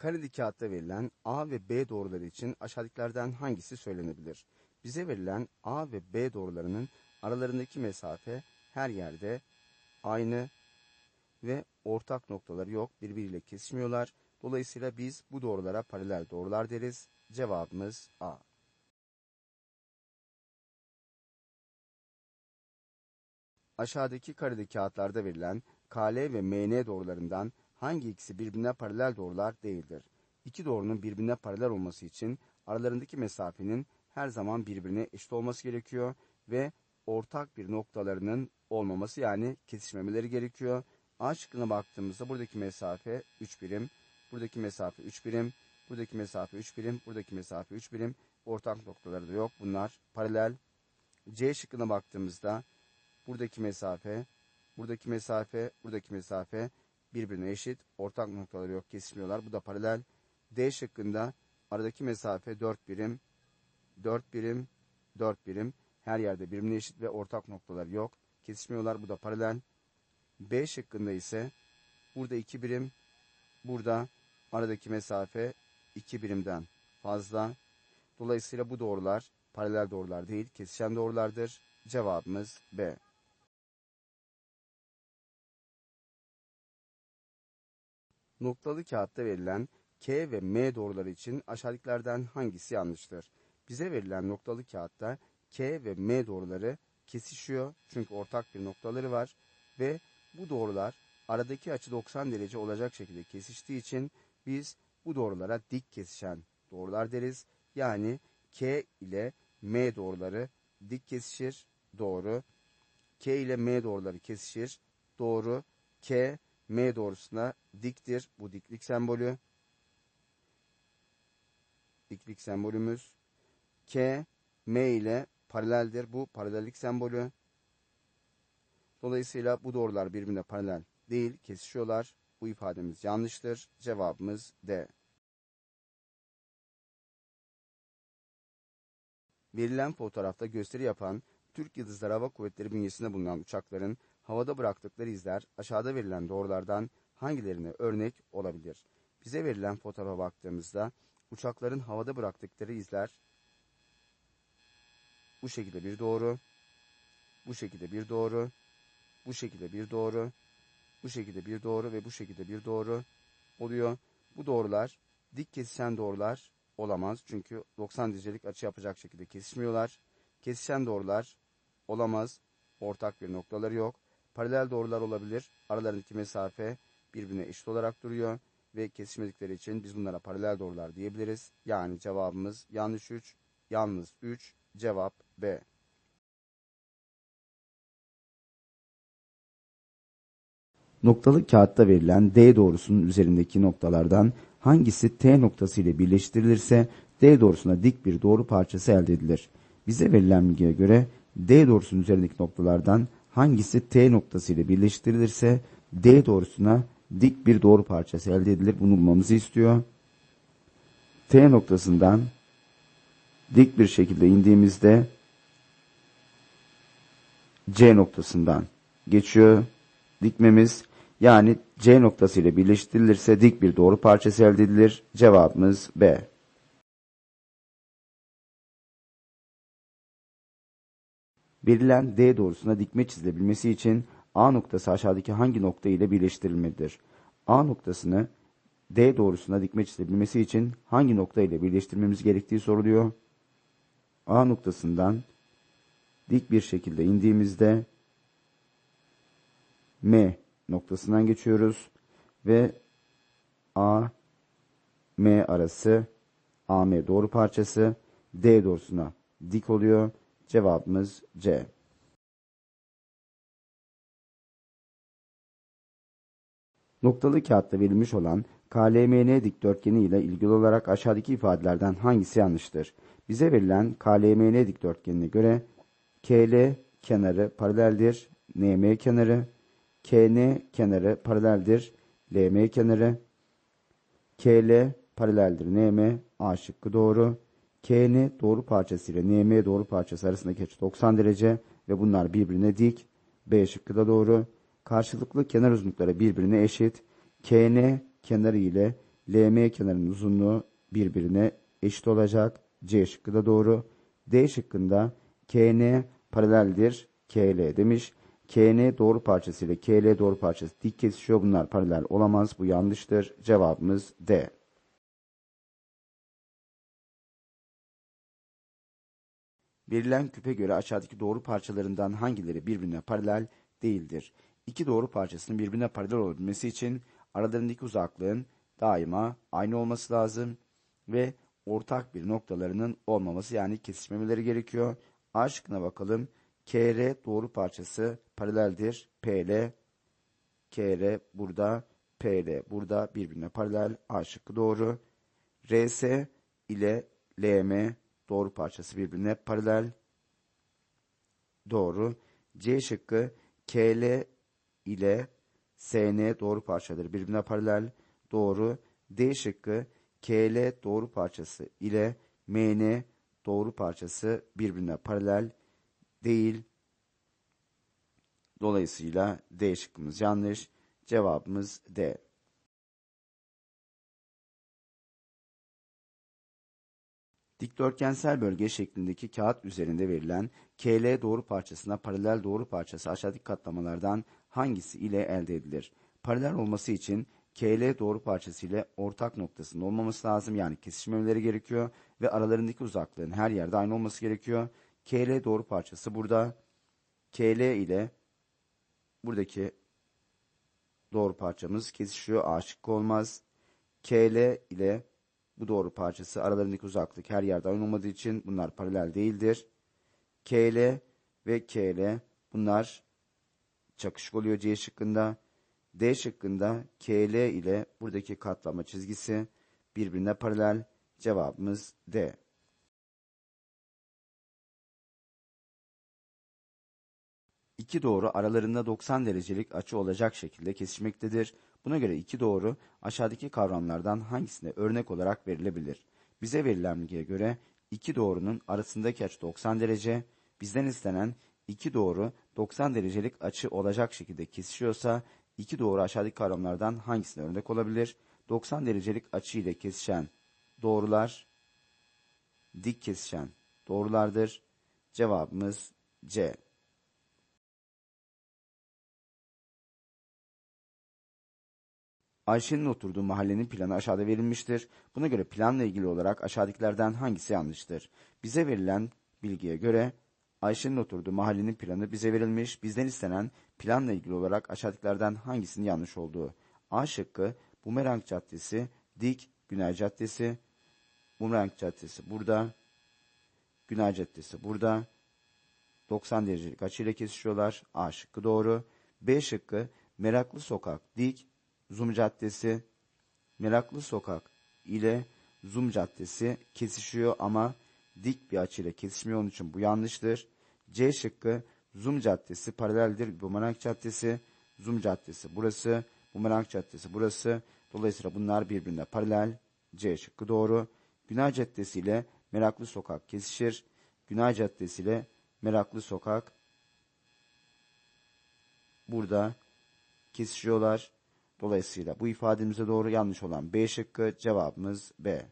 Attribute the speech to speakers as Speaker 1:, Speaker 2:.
Speaker 1: Kareli kağıtta verilen A ve B doğruları için aşağıdakilerden hangisi söylenebilir? Bize verilen A ve B doğrularının aralarındaki mesafe her yerde aynı ve ortak noktaları yok, birbiriyle kesişmiyorlar. Dolayısıyla biz bu doğrulara paralel doğrular deriz. Cevabımız A. Aşağıdaki kareli kağıtlarda verilen KL ve MN doğrularından hangi ikisi birbirine paralel doğrular değildir? İki doğrunun birbirine paralel olması için aralarındaki mesafenin her zaman birbirine eşit olması gerekiyor ve ortak bir noktalarının olmaması yani kesişmemeleri gerekiyor. A şıkkına baktığımızda buradaki mesafe 3 birim, buradaki mesafe 3 birim, buradaki mesafe 3 birim, buradaki mesafe 3 birim. Ortak noktaları da yok. Bunlar paralel. C şıkkına baktığımızda buradaki mesafe, buradaki mesafe, buradaki mesafe birbirine eşit. Ortak noktaları yok, kesişmiyorlar. Bu da paralel. D şıkkında aradaki mesafe 4 birim, 4 birim, 4 birim. Her yerde birbirine eşit ve ortak noktaları yok. Kesişmiyorlar. Bu da paralel. B şıkkında ise burada 2 birim, burada aradaki mesafe 2 birimden fazla. Dolayısıyla bu doğrular paralel doğrular değil, kesişen doğrulardır. Cevabımız B. Noktalı kağıtta verilen K ve M doğruları için aşağıdakilerden hangisi yanlıştır? Bize verilen noktalı kağıtta K ve M doğruları kesişiyor çünkü ortak bir noktaları var ve bu doğrular aradaki açı 90 derece olacak şekilde kesiştiği için biz bu doğrulara dik kesişen doğrular deriz. Yani K ile M doğruları dik kesişir, doğru. K ile M doğruları kesişir, doğru. K, M doğrusuna diktir. Bu diklik sembolü. Diklik sembolümüz. K, M ile paraleldir. Bu paralellik sembolü. Dolayısıyla bu doğrular birbirine paralel değil, kesişiyorlar. Bu ifademiz yanlıştır. Cevabımız D. Verilen fotoğrafta gösteri yapan Türk Yıldızlar Hava Kuvvetleri bünyesinde bulunan uçakların havada bıraktıkları izler aşağıda verilen doğrulardan hangilerine örnek olabilir? Bize verilen fotoğrafa baktığımızda uçakların havada bıraktıkları izler bu şekilde bir doğru, bu şekilde bir doğru, bu şekilde bir doğru, bu şekilde bir doğru ve bu şekilde bir doğru oluyor. Bu doğrular dik kesişen doğrular olamaz. Çünkü 90 derecelik açı yapacak şekilde kesişmiyorlar. Kesişen doğrular olamaz. Ortak bir noktaları yok. Paralel doğrular olabilir. Aralarındaki mesafe birbirine eşit olarak duruyor. Ve kesişmedikleri için biz bunlara paralel doğrular diyebiliriz. Yani cevabımız yanlış 3, yalnız 3, cevap B. Noktalı kağıtta verilen D doğrusunun üzerindeki noktalardan hangisi T noktası ile birleştirilirse D doğrusuna dik bir doğru parçası elde edilir. Bize verilen bilgiye göre D doğrusunun üzerindeki noktalardan hangisi T noktası ile birleştirilirse D doğrusuna dik bir doğru parçası elde edilir. Bunu bulmamızı istiyor. T noktasından dik bir şekilde indiğimizde C noktasından geçiyor. Dikmemiz yani C noktası ile birleştirilirse dik bir doğru parçası elde edilir. Cevabımız B. Verilen D doğrusuna dikme çizilebilmesi için A noktası aşağıdaki hangi nokta ile birleştirilmelidir? A noktasını D doğrusuna dikme çizilebilmesi için hangi nokta ile birleştirmemiz gerektiği soruluyor. A noktasından dik bir şekilde indiğimizde M noktasından geçiyoruz ve A M arası AM doğru parçası D doğrusuna dik oluyor. Cevabımız C. Noktalı kağıtta verilmiş olan KLMN dikdörtgeni ile ilgili olarak aşağıdaki ifadelerden hangisi yanlıştır? Bize verilen KLMN dikdörtgenine göre KL kenarı paraleldir, NM kenarı, KN kenarı paraleldir, LM kenarı, KL paraleldir, NM A şıkkı doğru, KN doğru parçası ile NM doğru parçası arasındaki açı 90 derece ve bunlar birbirine dik, B şıkkı da doğru. Karşılıklı kenar uzunlukları birbirine eşit, KN kenarı ile LM kenarının uzunluğu birbirine eşit olacak. C şıkkı da doğru. D şıkkında KN paraleldir. KL demiş. KN doğru parçası ile KL doğru parçası dik kesişiyor. Bunlar paralel olamaz. Bu yanlıştır. Cevabımız D. Verilen küpe göre aşağıdaki doğru parçalarından hangileri birbirine paralel değildir? İki doğru parçasının birbirine paralel olabilmesi için aralarındaki uzaklığın daima aynı olması lazım ve ortak bir noktalarının olmaması yani kesişmemeleri gerekiyor. A şıkkına bakalım. KR doğru parçası paraleldir. PL KR burada, PL burada birbirine paralel. A şıkkı doğru. RS ile LM doğru parçası birbirine paralel. Doğru. C şıkkı KL ile SN doğru parçaları birbirine paralel. Doğru. D şıkkı KL doğru parçası ile MN doğru parçası birbirine paralel değil. Dolayısıyla D şıkkımız yanlış. Cevabımız D. Dikdörtgensel bölge şeklindeki kağıt üzerinde verilen KL doğru parçasına paralel doğru parçası aşağıdaki katlamalardan hangisi ile elde edilir? Paralel olması için KL doğru parçası ile ortak noktasının olmaması lazım. Yani kesişmemeleri gerekiyor ve aralarındaki uzaklığın her yerde aynı olması gerekiyor. KL doğru parçası burada. KL ile buradaki doğru parçamız kesişiyor. A olmaz. KL ile bu doğru parçası aralarındaki uzaklık her yerde aynı olmadığı için bunlar paralel değildir. KL ve KL bunlar çakışık oluyor C şıkkında. D şıkkında KL ile buradaki katlama çizgisi birbirine paralel. Cevabımız D. İki doğru aralarında 90 derecelik açı olacak şekilde kesişmektedir. Buna göre iki doğru aşağıdaki kavramlardan hangisine örnek olarak verilebilir? Bize verilen bilgiye göre iki doğrunun arasındaki açı 90 derece, bizden istenen iki doğru 90 derecelik açı olacak şekilde kesişiyorsa iki doğru aşağıdaki kavramlardan hangisine örnek olabilir? 90 derecelik açı ile kesişen doğrular dik kesişen doğrulardır. Cevabımız C. Ayşe'nin oturduğu mahallenin planı aşağıda verilmiştir. Buna göre planla ilgili olarak aşağıdakilerden hangisi yanlıştır? Bize verilen bilgiye göre Ayşe'nin oturduğu mahallenin planı bize verilmiş. Bizden istenen planla ilgili olarak aşağıdakilerden hangisinin yanlış olduğu? A şıkkı Bumerang Caddesi, Dik Günay Caddesi, Bumerang Caddesi burada, Günay Caddesi burada. 90 derecelik açıyla kesişiyorlar. A şıkkı doğru. B şıkkı Meraklı Sokak, Dik Zum Caddesi, Meraklı Sokak ile Zum Caddesi kesişiyor ama dik bir açıyla kesişmiyor onun için bu yanlıştır. C şıkkı Zum Caddesi paraleldir Bumerang Caddesi, Zum Caddesi burası, Bumerang Caddesi burası. Dolayısıyla bunlar birbirine paralel. C şıkkı doğru. Günay Caddesi ile Meraklı Sokak kesişir. Günay Caddesi ile Meraklı Sokak burada kesişiyorlar. Dolayısıyla bu ifademize doğru yanlış olan B şıkkı cevabımız B.